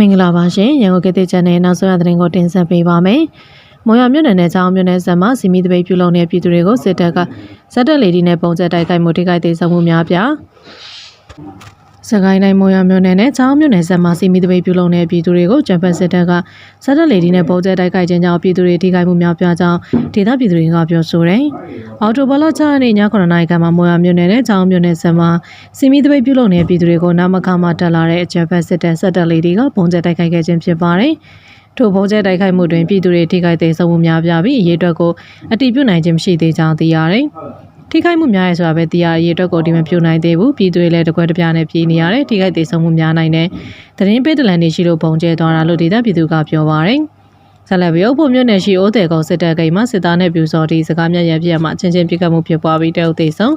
မင်္ဂလာပါရှင်ရန်ကုန်ကေတေချန်နယ်နောက်ဆုံးရသတင်းကိုတင်ဆက်ပေးပါမယ်။မော်ရမြို့နယ်နဲ့ချောင်းမြို့နယ်ဆက်မှာစီမီတပိတ်ပြုလုပ်နေတဲ့ပြည်သူတွေကိုစစ်တပ်ကဇက်တက်လေဒီနဲ့ပုံကျက်တိုက်ခိုက်မှုထိခိုက်သေးဆုံးမှုများပြား စကိုင်းတိုင်းမော်ရမြို့နယ်နဲ့ချောင်းမြို့နယ်ဆက်မှာစီမီတပိတ်ပြုလုပ်နေတဲ့ပြည်သူတွေကိုဂျပန်စစ်တပ်ကဇက်တက်လေဒီနဲ့ပုံကျက်တိုက်ခိုက်ခြင်းကြောင့်ပြည်သူတွေထိခိုက်မှုများပြားကြောင်းဒေသပြည်သူတွေကပြောဆိုတယ်။အော်တိုဘလချာနဲ့ည9နာရီခန့်မှာမော်ရမြို့နယ်နဲ့ချောင်းမြို့နယ်ဆက်မှာစီမီတပိတ်ပြုလုပ်နေတဲ့ပြည်သူတွေကိုနာမခါမှတက်လာတဲ့ဂျပန်စစ်တပ်ဇက်တက်လေဒီကပုံကျက်တိုက်ခိုက်ခဲ့ခြင်းဖြစ်ပါတယ်။ထို့ဘုံကျဲတိုက်ခိုက်မှုတွင်ပြည်သူတွေထိခိုက်သေးဆုံးမှုများပြားပြီးအရေးအတွက်ကိုအတိပြုနိုင်ခြင်းမရှိသေးကြောင်းသိရတယ်။ ထိခိုက်မှုများရဲဆိုတာပဲသိရအရေးအတွက်ကိုဒီမပြုနိုင်သေးဘူးပြည်သူတွေလည်းတကွက်တပြားနဲ့ပြည်နေရတယ်ထိခိုက်သေးဆုံးမှုများနိုင်တယ်။သတင်းပေးတလန်တွေရှိလို့ဘုံကျဲသွားတာလို့ဒေသပြည်သူကပြောပါရယ်။ဆက်လက်ပြီးအုပ်ဖို့မြို့နယ်ရှိအိုးတယ်ကုန်းစစ်တပ်ဂိတ်မှာစစ်သားနဲ့ပြူစော်ဒီစကားမြတ်ရန်ပြရမှာအချင်းချင်းပြစ်ခတ်မှုဖြစ်ပွားပြီးတအုပ်သေးဆုံး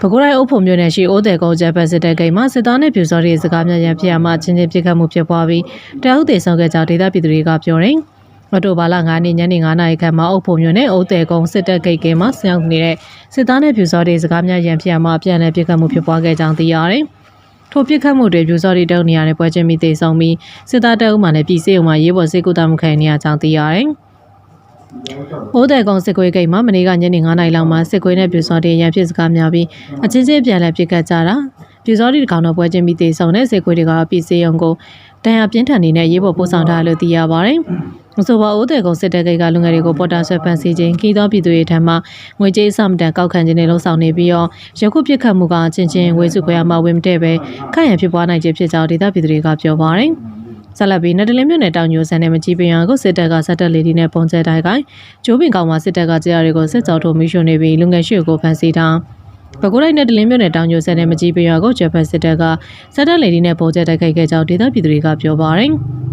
ပဲခူးတိုင်းအုပ်ဖို့မြို့နယ်ရှိအိုးတယ်ကုန်းကျပ်ပတ်စစ်တပ်ဂိတ်မှာစစ်သားနဲ့ပြူစော်ဒီစကားမြတ်ရန်ပြရမှာအချင်းချင်းပြစ်ခတ်မှုဖြစ်ပွားပြီးတအုပ်သေးဆုံးခဲ့ကြောင်းဒေသပြည်သူတွေကပြောတယ်။ အော်တိုဘာလ9နေ့ညနေ9နာရီခန့်မှာအုပ်ဖို့မြို့နယ်အုပ်တယ်ကုန်းစစ်တပ်ဂိတ်ကင်းမှာဆောင်းနေတဲ့စစ်သားနဲ့ပြူစောတွေစကားများရန်ဖြစ်မှာပြန်လည်ပြစ်ခတ်မှုဖြစ်ပွားခဲ့ကြောင်းသိရတယ်။ထိုပြစ်ခတ်မှုတွေပြူစောတွေတုံနေရတဲ့ပွဲချင်းမီသေးဆုံးပြီးစစ်သားတပ်ဦးမှလည်းပြည်စေုံမှာရေးပေါ်စေကူတာမှုခံနေရကြောင်းသိရတယ်။ဘိုးတဲ့ကောင်စစ်ကွေးဂိတ်မှာမနေ့ကညနေ9နာရီလောက်မှာစစ်ကွေးနဲ့ပြူစောတွေရန်ဖြစ်စကားများပြီးအချင်းချင်းပြန်လည်ပြစ်ခတ်ကြတာပြူစောတွေကောင်တော့ပွဲချင်းမီသေးဆုံးတဲ့စစ်ကွေးတွေကတော့ပြည်စေုံကိုတန်ရပြင်းထန်နေတဲ့ရေးပေါ်ပို့ဆောင်ထားလို့သိရပါတယ်။ မဆိုပါအိုးတဲ့ကုန်းစစ်တပ်ဂိတ်ကလူငယ်တွေကိုပေါ်တာဆွဲဖန်စီခြင်းခီးသောပြည်သူတွေထံမှငွေကြေးအစမတန်ကောက်ခံခြင်းနဲ့လှုံ့ဆော်နေပြီးတော့ရခုပြစ်ခတ်မှုကချင်းချင်းဝေစုခွဲရမှာဝင်မတဲ့ပဲခန့်ရန်ဖြစ်ပွားနိုင်ခြင်းဖြစ်ကြောင်းဒေသပြည်သူတွေကပြောပါတယ်။ဆက်လက်ပြီးနတလင်းမြို့နယ်တောင်ညိုဆန်နဲ့မကြီးပင်ရကိုစစ်တပ်ကစက်တက်လေဒီနဲ့ပုံကျဲတိုင်းကိုင်းကျိုးပင်ကောင်မှာစစ်တပ်ကကြားတွေကိုစစ်ကြောထိုးမိရှုနေပြီးလူငယ်ရှိကိုဖမ်းဆီးထားပဲခူးတိုင်းနဲ့တလင်းမြို့နယ်တောင်ညိုဆန်နဲ့မကြီးပင်ရကိုဂျပန်စစ်တပ်ကစက်တက်လေဒီနဲ့ပုံကျဲတိုက်ခိုက်ခဲ့ကြောင်းဒေသပြည်သူတွေကပြောပါတယ်။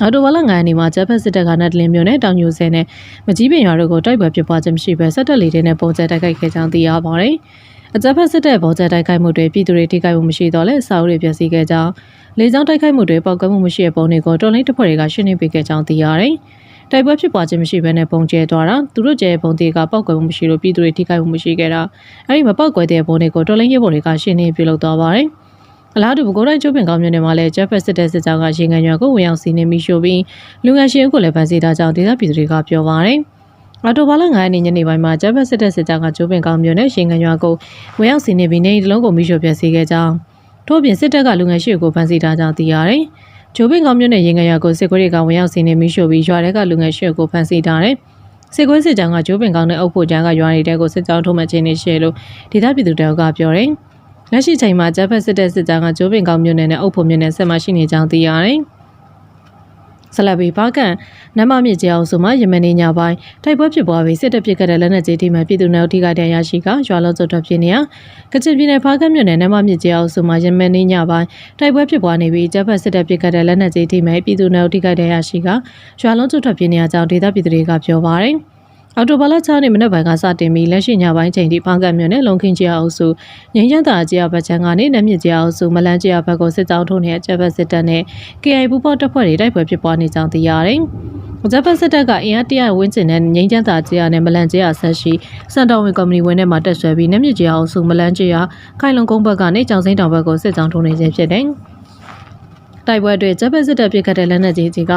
အော်တိုဝါလာငိုင်းနေမှာဂျပန်စစ်တပ်ကနတ်တလင်းမြို့နယ်တောင်ညိုဆဲနဲ့မကြီးပင်ရွာတို့ကိုတိုက်ပွဲဖြစ်ပွားခြင်းမရှိဘဲဆက်တက်လေးတဲ့ပုံကျဲတိုက်ခိုက်ခဲ့ကြောင်းသိရပါတယ်။အကြမ်းဖက်စစ်တပ်ပုံကျဲတိုက်ခိုက်မှုတွေပြည်သူတွေထိခိုက်မှုမရှိတော့လဲစာအုပ်တွေပျက်စီးခဲ့ကြောင်းလေကြောင်းတိုက်ခိုက်မှုတွေပေါက်ကွဲမှုမရှိတဲ့ပုံတွေကိုတော်လိုင်းတပ်ဖွဲ့တွေကရှင်းလင်းပေးခဲ့ကြောင်းသိရတယ်။တိုက်ပွဲဖြစ်ပွားခြင်းမရှိဘဲနဲ့ပုံကျဲသွားတာသူတို့ကျဲပုံတွေကပေါက်ကွဲမှုမရှိလို့ပြည်သူတွေထိခိုက်မှုမရှိခဲ့တာအဲ့ဒီမပေါက်ကွဲတဲ့ပုံတွေကိုတော်လိုင်းရဲဘော်တွေကရှင်းလင်းပြုလုပ်သွားပါတယ်။ အလားတူပဲကိုယ်တိုင်ကျုပ်ပင်ကောင်းမြို့နယ်မှာလည်းဂျက်ဖက်စစ်တဲ့စစ်ကြောင်းကရေငန်ရွာကိုဝင်ရောက်စီးနေပြီးရှို့ပြီးလူငယ်ရှင်ကိုလည်းဖမ်းဆီးထားကြောင်းဒေသပြည်သူတွေကပြောပါရယ်။အော်တိုဘာလ9ရက်နေ့ညနေပိုင်းမှာဂျက်ဖက်စစ်တဲ့စစ်ကြောင်းကကျိုးပင်ကောင်းမြို့နယ်ရေငန်ရွာကိုဝင်ရောက်စီးနေပြီးနေအိမ်တစ်လုံးကိုမိရှို့ဖျက်ဆီးခဲ့ကြောင်းထို့ပြင်စစ်တပ်ကလူငယ်ရှိကိုဖမ်းဆီးထားကြောင်းသိရတယ်။ကျိုးပင်ကောင်းမြို့နယ်ရေငန်ရွာကိုစစ်ကွေးတွေကဝင်ရောက်စီးနေပြီးရှို့ပြီးရွာထဲကလူငယ်ရှိကိုဖမ်းဆီးထားတယ်။စစ်ကွေးစစ်ကြောင်းကကျိုးပင်ကောင်းနဲ့အုပ်ဖို့ကြားကရွာနေတဲ့ကိုစစ်ကြောင်းထုံးမှချင်းနေရှိလို့ဒေသပြည်သူတအုပ်ကပြောတယ်။ လက်ရှိချိန်မှာဂျက်ဖက်စစ်တဲ့စစ်ကြောင်းကကျိုးပင်ကောင်းမြို့နယ်နဲ့အုပ်ဖို့မြို့နယ်ဆက်မှရှိနေကြောင်းသိရတယ်။ဆလဘီဘာကန်နမမြစ်ကျောင်းဆိုမှယမန်နေ့ညပိုင်းတိုက်ပွဲဖြစ်ပွားပြီးစစ်တပ်ပစ်ခတ်တဲ့လက်နက်ကြီးထိမှန်ပြည်သူနယ်ထိခိုက်တဲ့ရရှိကရွာလုံးစုံထွက်ပြေးနေရကချင်ပြည်နယ်ဘာကန်မြို့နယ်နမမြစ်ကျောင်းဆိုမှယမန်နေ့ညပိုင်းတိုက်ပွဲဖြစ်ပွားနေပြီးတပ်ဖက်စစ်တပ်ပစ်ခတ်တဲ့လက်နက်ကြီးထိမှန်ပြည်သူနယ်ထိခိုက်တဲ့ရရှိကရွာလုံးစုံထွက်ပြေးနေရကြောင်းဒေသပြည်သူတွေကပြောပါတယ်။ အော်တိုဘာလ6ရက်နေ့မနက်ပိုင်းကစတင်ပြီးလက်ရှိညပိုင်းချိန်ထိဖောင်းကတ်မြို့နယ်လုံခင်းကျအုပ်စုငင်းချမ်းသာကျဘတ်ချန်ကနေနမြင့်ကျအုပ်စုမလန်းကျဘတ်ကိုစစ်ကြောင်းထုံးနေတဲ့ကျဘတ်စစ်တပ်နဲ့ KI ပူပေါတပ်ဖွဲ့တွေတိုက်ပွဲဖြစ်ပွားနေကြောင်းသိရတယ်။ဂျပန်စစ်တပ်ကအင်အားတရဝင်းကျင်တဲ့ငိမ့်ချမ်းသာကျရနဲ့မလန်ကျရဆက်ရှိစန်တော်ဝင်ကော်မတီဝင်ထဲမှာတက်ဆွဲပြီးနမြင့်ကျအောင်စုမလန်ကျရခိုင်လုံကုန်းဘက်ကနေကြောင်စိမ့်တောင်ဘက်ကိုစစ်ကြောင်းထုံးနေခြင်းဖြစ်တယ်။ တိုက်ပွဲတွေဂျပန်စစ်တပ်ပစ်ခတ်တဲ့လက်နက်ကြီးကြီးက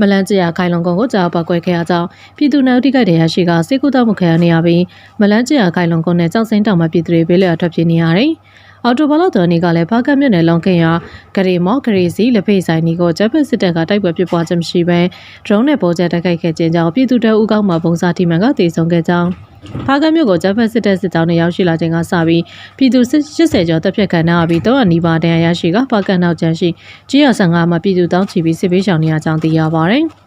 မလန်းကျရခိုင်လုံကုန်းကိုကြားပောက်ကွဲခဲ့ရကြောင်းပြည်သူနယ်ထိခိုက်တဲ့ရရှိကစေကူတောက်မှုခံရနေရပြီးမလန်းကျရခိုင်လုံကုန်းနဲ့ကြောက်စိမ့်တောင်မှာပြည်သူတွေဘေးလျက်ထွက်ပြေးနေရတယ်။ အော်တိုဘလော့တော်နေကလည်းဖားကတ်မြို့နယ်လုံခင်းရဂရေမော့ဂရေစီလက်ဖေးဆိုင်နီကိုဂျပန်စစ်တပ်ကတိုက်ပွဲပြပွားခြင်းမရှိဘဲဒရုန်းနဲ့ပေါ်ကျတိုက်ခိုက်ခဲ့ခြင်းကြောင့်ပြည်သူတပ်ဦးကောင်းမှပုံစားတီမန်ကတေဆုံးခဲ့ကြောင်းဖားကတ်မြို့ကိုဂျပန်စစ်တပ်စစ်ကြောင်းနဲ့ရောက်ရှိလာခြင်းကစပြီးပြည်သူ80ကျော်တပ်ဖြတ်ခံရပြီး300နီးပါးတန်ရာရရှိကဖားကတ်နောက်ကျန်ရှိကြီးရ15မှာပြည်သူတောင်းချီပြီးစစ်ပေးရှောင်နေရကြောင်းသိရပါတယ်။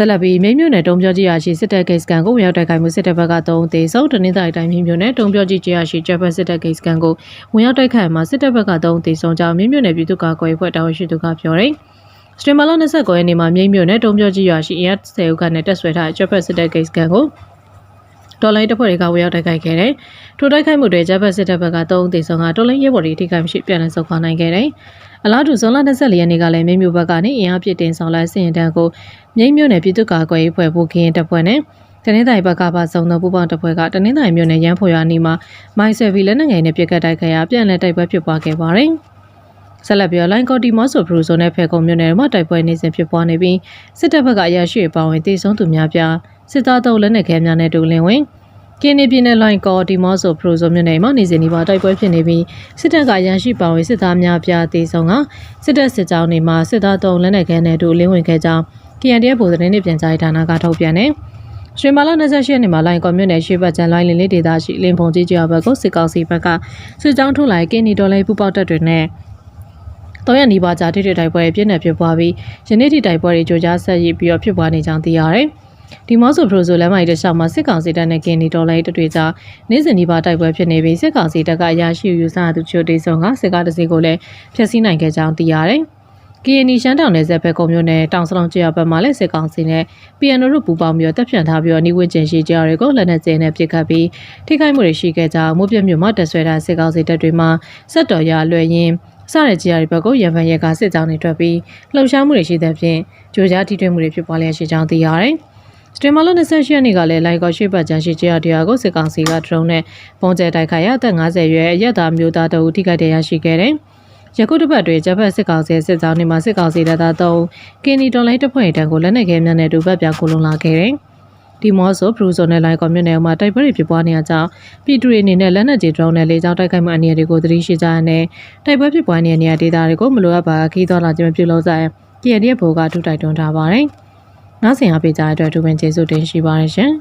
ဆက်လက်ပြီးမြိတ်မြို့နယ်တုံးပြောကြီးရရှိစစ်တပ်ဂိတ်စကန်ကိုဝင်ရောက်တိုက်ခိုက်မှုစစ်တပ်ဘက်က3ဦးသေဆုံးတနင်္သာရီတိုင်းမြို့နယ်တုံးပြောကြီးရရှိဂျပန်စစ်တပ်ဂိတ်စကန်ကိုဝင်ရောက်တိုက်ခိုက်မှာစစ်တပ်ဘက်က3ဦးသေဆုံးကြောင်းမြို့နယ်ပြည်သူ့ကာကွယ်ရေးဖွဲ့တာဝန်ရှိသူကပြောတယ်။စတရီမလာ29ရက်နေ့မှာမြိတ်မြို့နယ်တုံးပြောကြီးရရှိအင်အား10ဦးခန့်နဲ့တက်ဆွဲထားတဲ့ဂျပန်စစ်တပ်ဂိတ်စကန်ကို တော်လိုင်းတပ်ဖွဲ့တွေကဝေရောက်တိုက်ခိုက်ခဲ့တယ်။ထိုတိုက်ခိုက်မှုတွေဂျပန်စစ်တပ်ဘက်က3ဦးသေဆုံးကတော်လိုင်းရဲဘော်တွေထိခိုက်မရှိပြန်လည်ဆုတ်ခွာနိုင်ခဲ့တယ်။အလားတူဇွန်လ24ရက်နေ့ကလည်းမြိတ်မြို့ဘက်ကနေအင်အားပြည့်တင်ဆောင်လာစင်ရင်တန်းကိုမြိတ်မြို့နယ်ပြည်သူ့ကာကွယ်ရေးဖွဲ့ဖို့ခင်းတပ်ဖွဲ့နဲ့တနင်္သာရီဘက်ကပါစုံသောပူပေါင်းတပ်ဖွဲ့ကတနင်္သာရီမြို့နယ်ရန်ဖွေရွာနီမှာမိုင်းဆွဲပြီးလက်နက်ငယ်နဲ့ပြစ်ကတ်တိုက်ခိုက်ရပြန်လည်တိုက်ပွဲဖြစ်ပွားခဲ့ပါတယ်။ဆက်လက်ပြီးလိုင်းကော်တီမော့ဆိုဘရူဆိုနဲ့ဖဲကုံမြို့နယ်မှာတိုက်ပွဲနေစဉ်ဖြစ်ပွားနေပြီးစစ်တပ်ဘက်ကအရာရှိပောင်းဝင်တေဆုံးသူများပြား စစ်သားတို့လက်နက်ခဲများနဲ့တူလင်းဝင်ကင်းနေပြည်နယ်လိုင်းကော်တီမော့ဆိုဘရူဆိုမြို့နယ်မှာနေစဉ်ဒီပါတိုက်ပွဲဖြစ်နေပြီးစစ်တပ်ကအရာရှိပောင်းဝင်စစ်သားများပြားတေဆုံးကစစ်တပ်စစ်ကြောင်းတွေမှာစစ်သားတို့လက်နက်ခဲနဲ့တူလင်းဝင်ခဲ့ကြောင်း KNDF ဗိုလ်သတင်းတွေပြန်ကြားရေးဌာနကထုတ်ပြန်တယ်ရွှေမာလာ28ရက်နေ့မှာလိုင်ကွန်မြူနယ်ရွှေဘတ်ကျန်လိုင်းလင်းလေးဒေသရှိလင်းဖုံကြီးကျော်ဘက်ကိုစစ်ကောင်စီဘက်ကစစ်ကြောင်းထုတ်လိုက်ကင်းနီတော်လေးပူပေါက်တက်တွေနဲ့တော့ရနီးပါးကြာထိထိတိုက်ပွဲပြည့်နေဖြစ်ပွားပြီးယနေ့ထိတိုက်ပွဲတွေကြိုကြားဆက်ရည်ပြီးတော့ဖြစ်ပွားနေကြောင်းသိရတယ်။ ဒီမော့ဆိုပရိုဆိုလမ်းမိုက်တခြားမှာစစ်ကောင်စီတပ်နဲ့ကင်းနီတော်လေးတတွေကြားနေ့စဉ်ဒီပါတိုက်ပွဲဖြစ်နေပြီးစစ်ကောင်စီတပ်ကအရာရှိယူဆသူချိုတေဆုံကစစ်ကားတစ်စီးကိုလည်းဖျက်ဆီးနိုင်ခဲ့ကြောင်းသိရတယ်။ KNI ရှမ်းတောင်နယ်ဆက်ဘက်ကုံမျိုးနဲ့တောင်စလုံးကျေးရွာဘက်မှာလည်းစစ်ကောင်စီနဲ့ PNO တို့ပူးပေါင်းပြီးတော့တပ်ဖြန့်ထားပြီးတော့နှီးဝင်းကျင်ရှိကြတွေကိုလက်နက်ကျဲနဲ့ပစ်ခတ်ပြီးထိခိုက်မှုတွေရှိခဲ့ကြမိုးပြတ်မြို့မှာတက်ဆွဲထားစစ်ကောင်စီတပ်တွေမှာစက်တော်ရအလွယ်ရင်စတဲ့ကြေးရီဘက်ကိုရန်ဖန်ရက်ကစစ်ကြောင်းတွေထွက်ပြီးလှုပ်ရှားမှုတွေရှိတဲ့ဖြင့်ကြိုကြားထိတွေ့မှုတွေဖြစ်ပွားလျက်ရှိကြောင်းသိရတယ်။ စတရီမာလ28ရက်နေ့ကလည်းလိုက်ကောရှိပတ်ချန်ရှိကြေးရီတရားကိုစစ်ကောင်စီကဒရုန်းနဲ့ပုံကျဲတိုက်ခိုက်ရအသက်50ရွယ်အရက်သားမျိုးသားတအူထိခိုက်တဲ့ရရှိခဲ့တယ်။ယခုတစ်ပတ်တွင်ဂျပန်စစ်ကောင်စီစစ်ကြောင်းတွေမှာစစ်ကောင်စီတပ်သား3ကင်းနီတွန်လိုင်းတပ်ဖွဲ့တန်းကိုလက်နက်ခဲများနဲ့တူဘက်ပြောင်းကိုလုံလာခဲ့တယ်။ဒီမော့ဆိုဘရူဆိုနဲ့လိုင်ကွန်မြူနယ်မှာတိုက်ပွဲတွေဖြစ်ပွားနေကြကြောင်းပြည်သူတွေအနေနဲ့လက်နက်ကြီးဒရုန်းနဲ့လေကြောင်းတိုက်ခိုက်မှုအနေတွေကိုသတိရှိကြရတဲ့တိုက်ပွဲဖြစ်ပွားနေတဲ့နေရာဒေသတွေကိုမလိုအပ်ပါခီးသွားလာခြင်းမပြုလုပ်ကြရင် KNDF ဘိုးကထူတိုက်တွန်းထားပါတယ်။ နောက်ဆင်အားပေးကြတဲ့အတွက်ဒူပင်ကျေးဇူးတင်ရှိပါတယ်ရှင်။